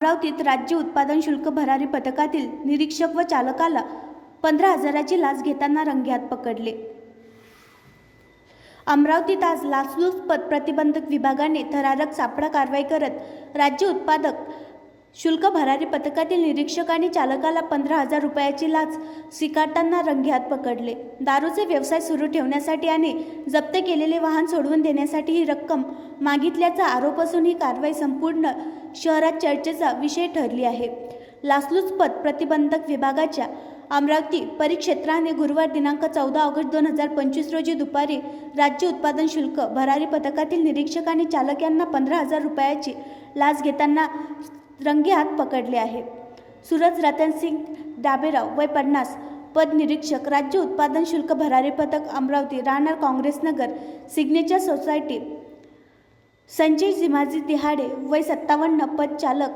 अमरावतीत राज्य उत्पादन शुल्क भरारी पथकातील निरीक्षक व चालकाला पंधरा हजाराची लाच घेताना रंगेहात पकडले. अमरावतीत आज लाचलुचपत प्रतिबंधक विभागाने थरारक सापळा कारवाई करत राज्य उत्पादक शुल्क भरारी पथकातील निरीक्षक आणि चालकाला पंधरा हजार रुपयाची लाच स्वीकारताना रंगेहात पकडले. दारूचे व्यवसाय सुरू ठेवण्यासाठी आणि जप्त केलेले वाहन सोडवून देण्यासाठी ही रक्कम मागितल्याचा आरोप असून ही कारवाई संपूर्ण शहरात चर्चेचा विषय ठरली आहे. लाचलुचपत प्रतिबंधक विभागाच्या अमरावती परिक्षेत्राने गुरुवार दिनांक चौदा ऑगस्ट दोन हजार पंचवीस रोजी दुपारी राज्य उत्पादन शुल्क भरारी पथकातील निरीक्षक आणि चालक यांना पंधरा हजार रुपयाची लाच घेताना रंगेहात पकडले आहे. सूरज रतनसिंग डाबेराव वय पन्नास पद निरीक्षक राज्य उत्पादन शुल्क भरारी पथक अमरावती राहणार काँग्रेसनगर सिग्नेचर सोसायटी संजय जिमाजी तिहाडे वय सत्तावन्न पद चालक